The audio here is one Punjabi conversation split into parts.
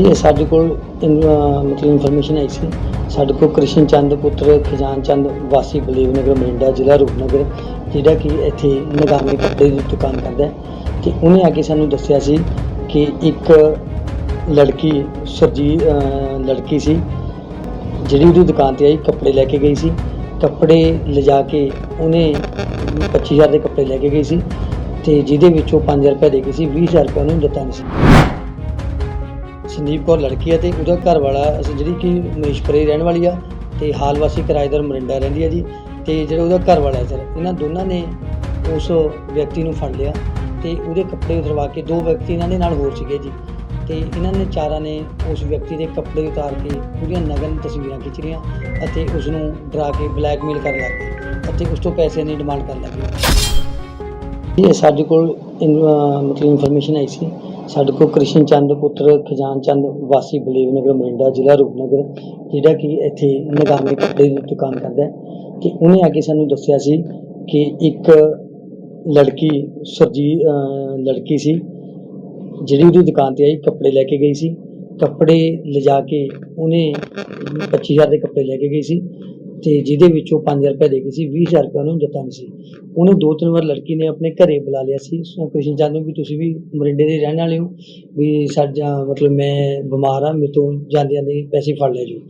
ਇਹ ਸਾਡੇ ਕੋਲ ਇਨ- ਮਤਲਬ ਇਨਫੋਰਮੇਸ਼ਨ ਆਈ ਸੀ। ਸਾਡੇ ਕੋਲ ਕ੍ਰਿਸ਼ਨ ਚੰਦ ਪੁੱਤਰ, ਖਜਾਨ ਚੰਦ, ਵਾਸੀ ਬਲੀਵ ਨਗਰ ਮਰਿੰਡਾ ਜ਼ਿਲ੍ਹਾ ਰੂਪਨਗਰ ਜਿਹੜਾ ਕਿ ਇੱਥੇ ਨਗਾਮੀ ਕੱਪੜੇ ਦੀ ਦੁਕਾਨ ਕਰਦਾ ਹੈ। ਤੇ ਉਹਨੇ ਆ ਕੇ ਸਾਨੂੰ ਦੱਸਿਆ ਸੀ ਕਿ ਇੱਕ ਲੜਕੀ ਸਰਜੀ ਲੜਕੀ ਸੀ, ਜਿਹੜੀ ਉਹਦੀ ਦੁਕਾਨ ਤੇ ਆਈ, ਕੱਪੜੇ ਲੈ ਕੇ ਗਈ ਸੀ। ਕੱਪੜੇ ਲਿਜਾ ਕੇ ਉਹਨੇ 25000 ਦੇ ਕੱਪੜੇ ਲੈ ਕੇ ਗਈ ਸੀ। ਤੇ ਜਿਹਦੇ ਵਿੱਚੋਂ 5000 ਰੁਪਏ ਦੇ ਗਈ ਸੀ 20000 ਰੁਪਏ ਉਹਨੂੰ ਦਿੱਤਾ ਨਹੀਂ ਸੀ। ਸੰਦੀਪ ਕੌਰ ਲੜਕੀ ਹੈ ਤੇ ਉਹਦਾ ਘਰ ਵਾਲਾ ਅਸੀਂ ਜਿਹੜੀ ਕਿ ਮਹੇਸ਼ਪੁਰੇ ਰਹਿਣ ਵਾਲੀ ਆ ਤੇ ਹਾਲ ਵਾਸੀ ਕਿਰਾਏਦਾਰ ਮਰਿੰਡਾ ਰਹਿੰਦੀ ਹੈ ਜੀ ਤੇ ਜਿਹੜਾ ਉਹਦਾ ਘਰ ਵਾਲਾ ਹੈ ਸਰ, ਇਹਨਾਂ ਦੋਨਾਂ ਨੇ ਉਸ ਵਿਅਕਤੀ ਨੂੰ ਫੜ ਲਿਆ ਤੇ ਉਹਦੇ ਕੱਪੜੇ ਉਤਰਵਾ ਕੇ ਦੋ ਵਿਅਕਤੀ ਇਹਨਾਂ ਦੇ ਨਾਲ ਹੋਰ ਸੀਗੇ ਜੀ ਤੇ ਇਹਨਾਂ ਨੇ ਚਾਰਾਂ ਨੇ ਉਸ ਵਿਅਕਤੀ ਦੇ ਕੱਪੜੇ ਉਤਾਰ ਕੇ ਉਹਦੀਆਂ ਨਗਨ ਤਸਵੀਰਾਂ ਖਿੱਚ ਲਈਆਂ ਅਤੇ ਉਸ ਨੂੰ ਡਰਾ ਕੇ ਬਲੈਕਮੇਲ ਕਰਨ ਲੱਗ ਗਏ ਅਤੇ ਉਸ ਤੋਂ ਪੈਸੇ ਦੀ ਡਿਮਾਂਡ ਕਰਨ ਲੱਗੇ ਇਹ ਸਾਡੇ ਕੋਲ ਮਤਲਬ ਇਨਫੋਰਮੇਸ਼ਨ ਆਈ ਸੀ ਸਾਡੇ ਕੋਲ ਕ੍ਰਿਸ਼ਨ ਚੰਦ ਪੁੱਤਰ ਖਜਾਨ ਚੰਦ ਵਾਸੀ ਬਲੇਵ ਨਗਰ ਮਰਿੰਡਾ ਜ਼ਿਲ੍ਹਾ ਰੂਪਨਗਰ, ਜਿਹੜਾ ਕਿ ਇੱਥੇ ਨਗਾਮੀ ਕੱਪੜੇ ਦੀ ਦੁਕਾਨ ਕਰਦਾ ਹੈ। ਤੇ ਉਹਨੇ ਆ ਕੇ ਸਾਨੂੰ ਦੱਸਿਆ ਸੀ ਕਿ ਇੱਕ ਲੜਕੀ ਸਰਜੀ ਲੜਕੀ ਸੀ, ਜਿਹੜੀ ਉਹਦੀ ਦੁਕਾਨ ਤੇ ਆਈ, ਕੱਪੜੇ ਲੈ ਕੇ ਗਈ ਸੀ। ਕੱਪੜੇ ਲਿਜਾ ਕੇ ਉਹਨੇ 25000 ਦੇ ਕੱਪੜੇ ਲੈ ਕੇ ਗਈ ਸੀ। ਤੇ ਜਿਹਦੇ ਵਿੱਚੋਂ 5000 ਰੁਪਏ ਦੇ ਗਈ ਸੀ 20000 ਰੁਪਏ ਉਹਨੂੰ ਦਿੱਤਾ ਨਹੀਂ ਸੀ। ਉਹਨੇ ਦੋ ਤਿੰਨ ਵਾਰ ਲੜਕੀ ਨੇ ਆਪਣੇ ਘਰੇ ਬੁਲਾ ਲਿਆ ਸੀ। ਕ੍ਰਿਸ਼ਨ ਚੰਦ ਨੂੰ ਵੀ ਤੁਸੀਂ ਵੀ ਮਰਿੰਡੇ ਦੇ ਰਹਿਣ ਵਾਲੇ ਹੋ, ਵੀ ਸਾਡਾ ਮਤਲਬ ਮੈਂ ਬਿਮਾਰ ਆ ਮੇਰੇ ਤੋਂ ਜਾਂਦੇ ਜਾਂਦੇ ਪੈਸੇ ਫੜ ਲੈ ਜੀ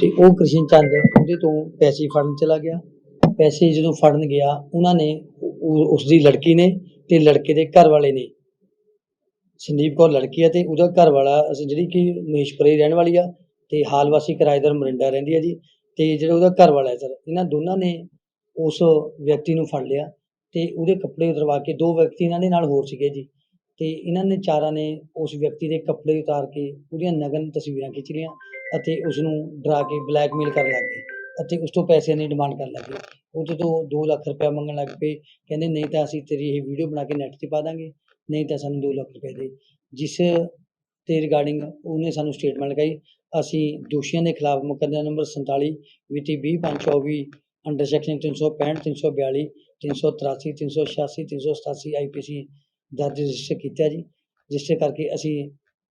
ਤੇ ਉਹ ਕ੍ਰਿਸ਼ਨ ਚੰਦ ਉਹਦੇ ਤੋਂ ਪੈਸੇ ਫੜਨ ਚਲਾ ਗਿਆ। ਪੈਸੇ ਜਦੋਂ ਫੜਨ ਗਿਆ, ਉਹਨਾਂ ਨੇ ਉਹ- ਉਸ ਦੀ ਲੜਕੀ ਨੇ ਤੇ ਲੜਕੇ ਦੇ ਘਰ ਵਾਲੇ ਨੇ। ਸੰਦੀਪ ਕੌਰ ਲੜਕੀ ਹੈ ਤੇ ਉਹਦਾ ਘਰ ਵਾਲਾ ਜਿਹੜੀ ਕਿ ਮਹੇਸ਼ਪੁਰੇ ਰਹਿਣ ਵਾਲੀ ਆ, ਤੇ ਹਾਲ ਵਾਸੀ ਕਿਰਾਏਦਾਰ ਮਰਿੰਡਾ ਰਹਿੰਦੀ ਹੈ ਜੀ। ਤੇ ਜਿਹੜਾ ਉਹਦਾ ਘਰ ਵਾਲਾ ਹੈ ਸਰ ਇਹਨਾਂ ਦੋਨਾਂ ਨੇ ਉਸ ਵਿਅਕਤੀ ਨੂੰ ਫੜ ਲਿਆ ਤੇ ਉਹਦੇ ਕੱਪੜੇ ਉਤਰਵਾ ਕੇ ਦੋ ਵਿਅਕਤੀ ਇਹਨਾਂ ਦੇ ਨਾਲ ਹੋਰ ਸੀਗੇ ਜੀ ਤੇ ਇਹਨਾਂ ਨੇ ਚਾਰਾਂ ਨੇ ਉਸ ਵਿਅਕਤੀ ਦੇ ਕੱਪੜੇ ਉਤਾਰ ਕੇ ਉਹਦੀਆਂ ਨਗਨ ਤਸਵੀਰਾਂ ਖਿੱਚ ਲਈਆਂ ਅਤੇ ਉਸ ਨੂੰ ਡਰਾ ਕੇ ਬਲੈਕਮੇਲ ਕਰਨ ਲੱਗ ਗਏ ਅਤੇ ਉਸ ਤੋਂ ਪੈਸੇ ਦੀ ਡਿਮਾਂਡ ਕਰਨ ਲੱਗ ਗਏ। ਉਹਦੇ ਤੋਂ 2 ਲੱਖ ਰੁਪਏ ਮੰਗਣ ਲੱਗ ਪਏ, ਕਹਿੰਦੇ ਨਹੀਂ ਤਾਂ ਅਸੀਂ ਤੇਰੀ ਇਹ ਵੀਡੀਓ ਬਣਾ ਕੇ ਨੈੱਟ 'ਤੇ ਪਾ ਦਾਂਗੇ, ਨਹੀਂ ਤਾਂ ਸਾਨੂੰ 2 ਲੱਖ ਰੁਪਏ ਦੇ। ਜਿਸ ਤੇ ਰਿਗਾਰਡਿੰਗ ਉਹਨੇ ਸਾਨੂੰ ਸਟੇਟਮੈਂਟ ਲਗਾਈ ਅਸੀਂ ਦੋਸ਼ੀਆਂ ਦੇ ਖਿਲਾਫ ਮੁਕੱਦਮਾ ਨੰਬਰ 47 ਮਿਤੀ 20/5/24 ਅੰਡਰ ਸੈਕਸ਼ਨ 365 342 383 386 387 ਆਈਪੀਸੀ ਦਰਜ ਰਜਿਸਟਰ ਕੀਤਾ ਜੀ। ਰਜਿਸਟਰ ਕਰਕੇ ਅਸੀਂ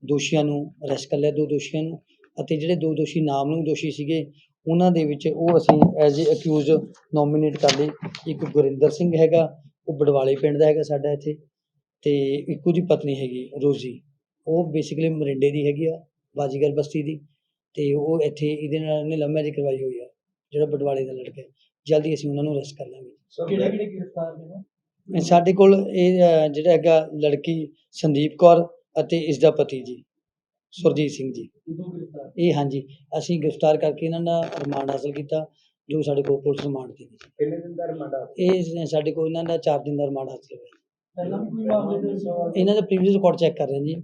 ਦੋਸ਼ੀਆਂ ਨੂੰ ਅਰੈਸਟ ਕਰ ਲਿਆ, ਦੋ ਦੋਸ਼ੀਆਂ ਨੂੰ ਅਤੇ ਜਿਹੜੇ ਦੋ ਦੋਸ਼ੀ ਨਾਮਨੂ ਦੋਸ਼ੀ ਸੀਗੇ, ਉਹਨਾਂ ਦੇ ਵਿੱਚ ਉਹ ਅਸੀਂ ਐਜ਼ ਏ ਅਕਿਊਜ਼ ਨੋਮੀਨੇਟ ਕਰ ਲਈ ਇੱਕ ਗੁਰਿੰਦਰ ਸਿੰਘ ਹੈਗਾ, ਉਹ ਬਡਵਾਲੇ ਪਿੰਡ ਦਾ ਹੈਗਾ ਸਾਡਾ ਇੱਥੇ ਤੇ ਇੱਕ ਉਹਦੀ ਪਤਨੀ ਹੈਗੀ, ਰੋਜ਼ੀ। ਉਹ ਬੇਸਿਕਲੀ ਮਰਿੰਡੇ ਦੀ ਹੈਗੀ ਆ, ਬਾਜੀਗਰ ਬਸਤੀ ਦੀ। ਤੇ ਉਹ ਇੱਥੇ ਇਹਦੇ ਨਾਲ ਉਹਨੇ ਲਵ ਮੈਰਿਜ ਕਰਵਾਈ ਹੋਈ ਆ ਜਿਹੜਾ ਬਡਵਾਲੇ ਦਾ ਲੜਕਾ ਹੈ। ਜਲਦੀ ਅਸੀਂ ਉਹਨਾਂ ਨੂੰ ਅਰੈਸਟ ਕਰ ਲਾਂਗੇ। ਕਿਹੜੇ ਕਿਹੜੇ ਗ੍ਰਿਫਤਾਰ ਨੇ ਸਾਡੇ ਕੋਲ ਇਹ ਜਿਹੜਾ ਹੈਗਾ ਲੜਕੀ ਸੰਦੀਪ ਕੌਰ ਅਤੇ ਇਸ ਦਾ ਪਤੀ ਜੀ ਸੁਰਜੀਤ ਸਿੰਘ ਜੀ। ਕਿਦੋਂ ਗ੍ਰਿਫਤਾਰ? ਇਹ ਹਾਂਜੀ ਅਸੀਂ ਗ੍ਰਿਫਤਾਰ ਕਰਕੇ ਇਹਨਾਂ ਦਾ ਰਿਮਾਂਡ ਹਾਸਲ ਕੀਤਾ ਜੋ ਸਾਡੇ ਕੋਲ ਪੁਲਿਸ ਰਿਮਾਂਡ ਤੇ ਨੇ ਕਿੰਨੇ ਦਿਨ ਦਾ ਰਿਮਾਂਡ ਆ ਇਹ ਸਾਡੇ ਕੋਲ ਇਹਨਾਂ ਦਾ 4 ਦਿਨ ਦਾ ਰਿਮਾਂਡ ਹਾਸਲ ਹੋਇਆ। ਪਹਿਲਾਂ ਵੀ ਕੋਈ ਮਾਮਲੇ ਦੇ ਵਿੱਚ ਇਹਨਾਂ ਦਾ ਪ੍ਰੀਵੀਅਸ ਰਿਕਾਰਡ ਚੈੱਕ ਕਰ ਰਹੇ ਹਾਂ ਜੀ।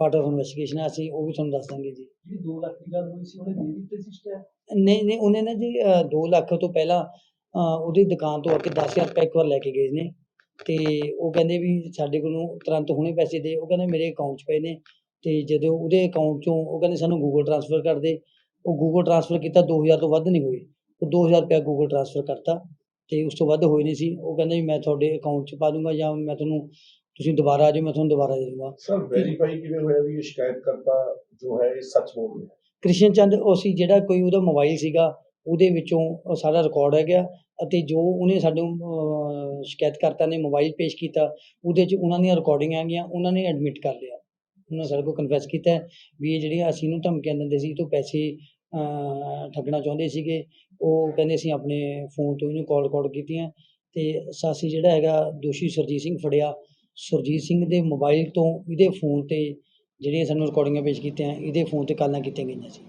ਪਾਰਟ ਆਫ ਇਨਵੈਸਟੀਗੇਸ਼ਨ ਹੈ ਅਸੀਂ ਉਹ ਵੀ ਤੁਹਾਨੂੰ ਦੱਸ ਦਾਂਗੇ ਜੀ। ਜਿਹੜੀ 2 ਲੱਖ ਦੀ ਗੱਲ ਹੋਈ ਸੀ ਉਹਨੇ ਦੇ ਦਿੱਤੇ ਸੀ ਸਟੈਪ ਨਹੀਂ ਨਹੀਂ ਉਹਨੇ ਨਾ ਜੀ 2 ਲੱਖ ਤੋਂ ਪਹਿਲਾਂ ਉਹਦੀ ਦੁਕਾਨ ਤੋਂ ਆ ਕੇ 10000 ਰੁਪਏ ਇੱਕ ਵਾਰ ਲੈ ਕੇ ਗਏ ਨੇ। ਤੇ ਉਹ ਕਹਿੰਦੇ ਵੀ ਸਾਡੇ ਕੋਲੋਂ ਤੁਰੰਤ ਹੁਣੇ ਪੈਸੇ ਦੇ ਉਹ ਕਹਿੰਦੇ ਮੇਰੇ ਅਕਾਊਂਟ 'ਚ ਪਏ ਨੇ। ਤੇ ਜਦੋਂ ਉਹਦੇ ਅਕਾਊਂਟ 'ਚੋਂ ਉਹ ਕਹਿੰਦੇ ਸਾਨੂੰ ਗੂਗਲ ਟ੍ਰਾਂਸਫਰ ਕਰ ਦੇ। ਉਹ ਗੂਗਲ ਟ੍ਰਾਂਸਫਰ ਕੀਤਾ 2000 ਤੋਂ ਵੱਧ ਨਹੀਂ ਹੋਏ। ਉਹ 2000 ਰੁਪਏ ਗੂਗਲ ਟ੍ਰਾਂਸਫਰ ਕਰਤਾ। ਤੇ ਉਸ ਤੋਂ ਵੱਧ ਹੋਏ ਨਹੀਂ ਸੀ। ਉਹ ਕਹਿੰਦੇ ਵੀ ਮੈਂ ਤੁਹਾਡੇ ਅਕਾਊਂਟ 'ਚ ਪਾ ਦੂੰਗਾ ਜਾਂ ਮੈਂ ਤੁਹਾਨੂੰ ਤੁਸੀਂ ਦੁਬਾਰਾ ਆ ਜਾਓ ਮੈਂ ਤੁਹਾਨੂੰ ਦੁਬਾਰਾ ਦੇ ਦੂੰਗਾ। ਸਰ ਵੈਰੀਫਾਈ ਕਿਵੇਂ ਹੋਇਆ ਵੀ ਇਹ ਸ਼ਿਕਾਇਤਕਰਤਾ ਜੋ ਹੈ ਇਹ ਸੱਚ ਬੋਲ ਰਿਹਾ ਹੈ? ਕ੍ਰਿਸ਼ਨ ਚੰਦ ਉਹ ਸੀ ਜਿਹੜਾ ਕੋਈ ਉਹਦਾ ਮੋਬਾਈਲ ਸੀਗਾ ਉਹਦੇ ਵਿੱਚੋਂ ਸਾਰਾ ਰਿਕਾਰਡ ਹੈਗਾ ਅਤੇ ਜੋ ਉਹਨੇ ਸਾਨੂੰ ਸ਼ਿਕਾਇਤਕਰਤਾ ਨੇ ਮੋਬਾਈਲ ਪੇਸ਼ ਕੀਤਾ ਉਹਦੇ 'ਚ ਉਹਨਾਂ ਦੀਆਂ ਰਿਕਾਰਡਿੰਗਾਂ ਹੈਗੀਆਂ ਉਹਨਾਂ ਨੇ ਐਡਮਿਟ ਕਰ ਲਿਆ। ਉਹਨਾਂ ਸਾਡੇ ਕੋਲ ਕਨਫੈਸ ਕੀਤਾ ਹੈ ਵੀ ਇਹ ਜਿਹੜੀਆਂ ਅਸੀਂ ਨੂੰ ਧਮਕੀਆਂ ਦਿੰਦੇ ਸੀ ਤੋਂ ਪੈਸੇ ਠੱਗਣਾ ਚਾਹੁੰਦੇ ਸੀਗੇ। ਉਹ ਕਹਿੰਦੇ ਅਸੀਂ ਆਪਣੇ ਫੋਨ ਤੋਂ ਇਹਨੂੰ ਕਾਲ ਰਿਕਾਰਡ ਕੀਤੀਆਂ। ਤੇ ਸਾਸੀ ਜਿਹੜਾ ਹੈਗਾ ਦੋਸ਼ੀ ਸੁਰਜੀਤ ਸਿੰਘ ਫੜਿਆ। ਸੁਰਜੀਤ ਸਿੰਘ ਦੇ ਮੋਬਾਈਲ ਤੋਂ, ਇਹਦੇ ਫੋਨ ਤੇ ਜਿਹੜੀਆਂ ਸਾਨੂੰ ਰਿਕਾਰਡਿੰਗਾਂ ਪੇਸ਼ ਕੀਤੀਆਂ, ਇਹਦੇ ਫੋਨ ਤੇ ਕਾਲਾਂ ਕੀਤੀਆਂ ਗਈਆਂ ਸੀ।